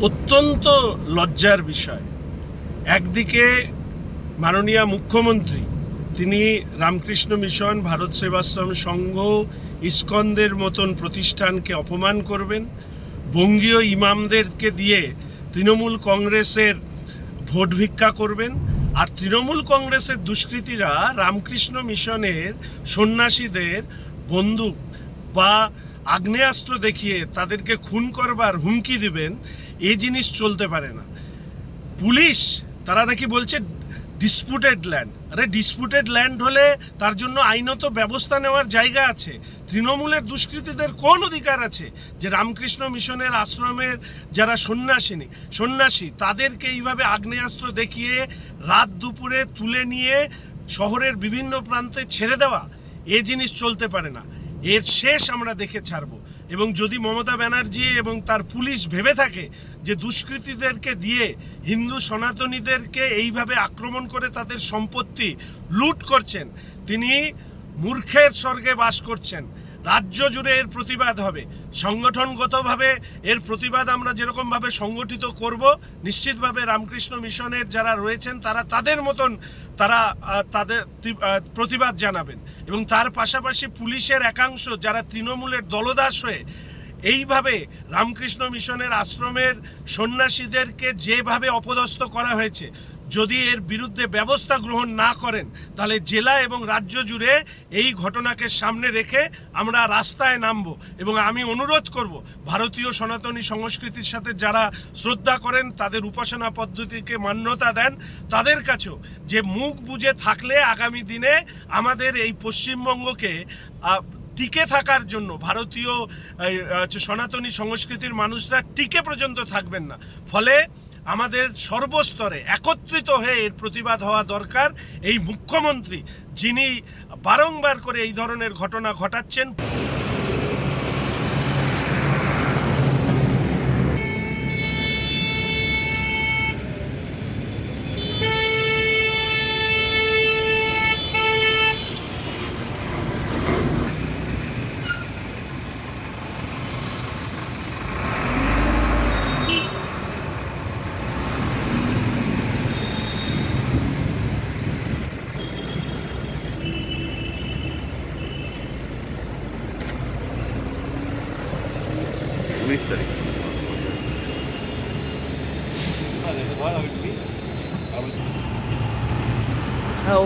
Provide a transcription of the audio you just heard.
অত্যন্ত লজ্জার বিষয়। একদিকে মাননীয় মুখ্যমন্ত্রী, তিনি রামকৃষ্ণ মিশন, ভারত সেবাশ্রম সংঘ, ইস্কনদের মতন প্রতিষ্ঠানকে অপমান করবেন। বঙ্গীয় ইমামদেরকে দিয়ে তৃণমূল কংগ্রেসের ভোট ভিক্ষা করবেন। আর তৃণমূল কংগ্রেসের দুষ্কৃতীরা রামকৃষ্ণ মিশনের সন্ন্যাসীদের বন্দুক বা আগ্নেয়াস্ত্র দেখিয়ে তাদেরকে খুন করবার হুমকি দিবেন, এই জিনিস চলতে পারে না। পুলিশ, তারা নাকি বলছে ডিসপুটেড ল্যান্ড আরে ডিসপুটেড ল্যান্ড হলে তার জন্য আইনত ব্যবস্থা নেওয়ার জায়গা আছে। তৃণমূলের দুষ্কৃতীদের কোন অধিকার আছে যে রামকৃষ্ণ মিশনের আশ্রমের যারা সন্ন্যাসিনী, সন্ন্যাসী, তাদেরকে এইভাবে আগ্নেয়াস্ত্র দেখিয়ে রাত দুপুরে তুলে নিয়ে শহরের বিভিন্ন প্রান্তে ছেড়ে দেওয়া, এ জিনিস চলতে পারে না। এর শেষ আমরা দেখে ছাড়ব। এবং যদি মমতা ব্যানার্জি এবং তার পুলিশ ভেবে থাকে যে দুষ্কৃতীদেরকে দিয়ে হিন্দু সনাতনীদেরকে এইভাবে আক্রমণ করে তাদের সম্পত্তি লুট করছেন, তিনি মূর্খের স্বর্গে বাস করছেন। রাজ্য জুড়ে এর প্রতিবাদ হবে। সংগঠনগতভাবে এর প্রতিবাদ আমরা যেরকমভাবে সংগঠিত করব, নিশ্চিতভাবে রামকৃষ্ণ মিশনের যারা রয়েছেন তারা তাদের মতন তারা তাদের প্রতিবাদ জানাবেন। এবং তার পাশাপাশি পুলিশের একাংশ যারা তৃণমূলের দলদাস হয়ে এইভাবে রামকৃষ্ণ মিশনের আশ্রমের সন্ন্যাসীদেরকে যেভাবে অপদস্থ করা হয়েছে, যদি এর বিরুদ্ধে ব্যবস্থা গ্রহণ না করেন, তাহলে জেলা এবং রাজ্য জুড়ে এই ঘটনাকে সামনে রেখে আমরা রাস্তায় নামব। এবং আমি অনুরোধ করব, ভারতীয় সনাতনী সংস্কৃতির সাথে যারা শ্রদ্ধা করেন, তাদের উপাসনা পদ্ধতিকে মান্যতা দেন। তাদের কাছেও যে মুখ বুজে থাকলে আগামী দিনে আমাদের এই পশ্চিমবঙ্গকে টিকে থাকার জন্য ভারতীয় সনাতনী সংস্কৃতির মানুষরা টিকে পর্যন্ত থাকবেন না। ফলে আমাদের সর্বস্তরে একত্রিত হয়ে এর প্রতিবাদ হওয়া দরকার। এই মুখ্যমন্ত্রী, যিনি বারংবার করে এই ধরনের ঘটনা ঘটাচ্ছেন উনিশ তারিখ খাও